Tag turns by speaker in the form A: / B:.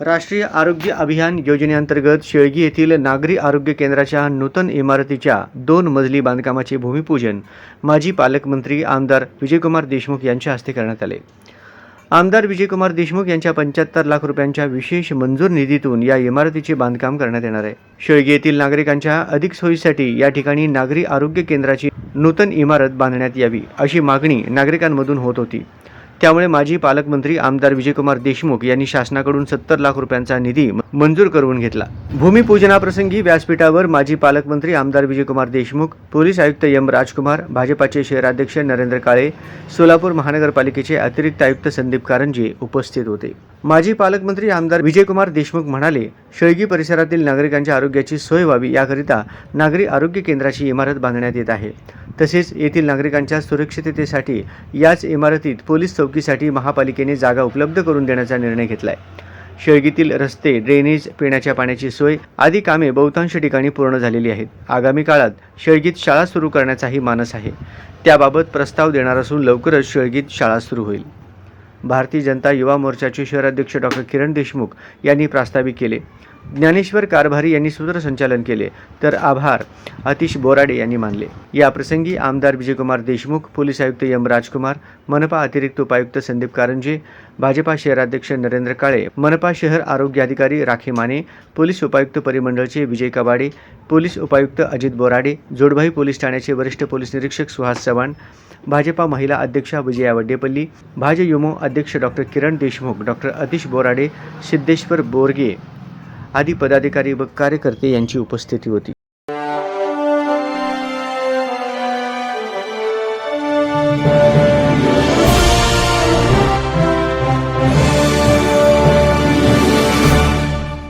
A: राष्ट्रीय आरोग्य अभियान योजनेअंतर्गत शेळगी येथील नागरी आरोग्य केंद्राच्या नूतन इमारतीच्या दोन मजली बांधकामाचे भूमिपूजन माजी पालकमंत्री आमदार विजयकुमार देशमुख यांच्या हस्ते करण्यात आले. आमदार विजयकुमार देशमुख यांच्या पंच्याहत्तर लाख रुपयांच्या विशेष मंजूर निधीतून या इमारतीचे बांधकाम करण्यात येणार आहे. शेळगी येथील नागरिकांच्या अधिक सोयीसाठी या ठिकाणी नागरी आरोग्य केंद्राची नूतन इमारत बांधण्यात यावी अशी मागणी नागरिकांमधून होत होती. त्यामुळे माजी पालकमंत्री आमदार विजयकुमार देशमुख यांनी शासनाकडून सत्तर लाख रुपयांचा निधी मंजूर करून घेतला. भूमिपूजनाप्रसंगी व्यासपीठावर माजी पालकमंत्री आमदार विजयकुमार देशमुख पोलीस आयुक्त एम राजकुमार भाजपाचे शहराध्यक्ष नरेंद्र काळे सोलापूर महानगरपालिकेचे अतिरिक्त आयुक्त संदीप कारंजे उपस्थित होते. माजी पालकमंत्री आमदार विजयकुमार देशमुख म्हणाले शळगी परिसरातील नागरिकांच्या आरोग्याची सोय व्हावी याकरिता नागरी आरोग्य केंद्राची इमारत बांधण्यात येत आहे. तसेच येथील नागरिकांच्या सुरक्षिततेसाठी याच इमारतीत पोलीस चौकीसाठी महापालिकेने जागा उपलब्ध करून देण्याचा निर्णय घेतला आहे शेळगीतील रस्ते ड्रेनेज पिण्याच्या पाण्याची सोय आदी कामे बहुतांश ठिकाणी पूर्ण झालेली आहेत. आगामी काळात शेळगीत शाळा सुरू करण्याचाही मानस आहे. त्याबाबत प्रस्ताव देणार असून लवकरच शेळगीत शाळा सुरू होईल. भारतीय जनता युवा मोर्चाचे शहराध्यक्ष डॉक्टर किरण देशमुख यांनी प्रास्ताविक केले. ज्ञानेश्वर कारभारी यांनी सूत्रसंचालन केले तर आभार अतिश बोराडे यांनी मानले. या प्रसंगी आमदार विजयकुमार देशमुख पोलीस आयुक्त एम राजकुमार मनपा अतिरिक्त उपायुक्त संदीप कारंजे भाजपा शहराध्यक्ष नरेंद्र काळे मनपा शहर आरोग्य अधिकारी राखी माने पोलीस उपायुक्त परिमंडळचे विजय कबाडे पोलीस उपायुक्त अजित बोराडे जोडभाई पोलीस ठाण्याचे वरिष्ठ पोलीस निरीक्षक सुहास चव्हाण भाजपा महिला अध्यक्षा विजया वड्डेपल्ली भाजयुमो अध्यक्ष डॉक्टर किरण देशमुख डॉक्टर अतिश बोराडे सिद्धेश्वर बोरगे आदी पदाधिकारी व कार्यकर्ते यांची उपस्थिती होती.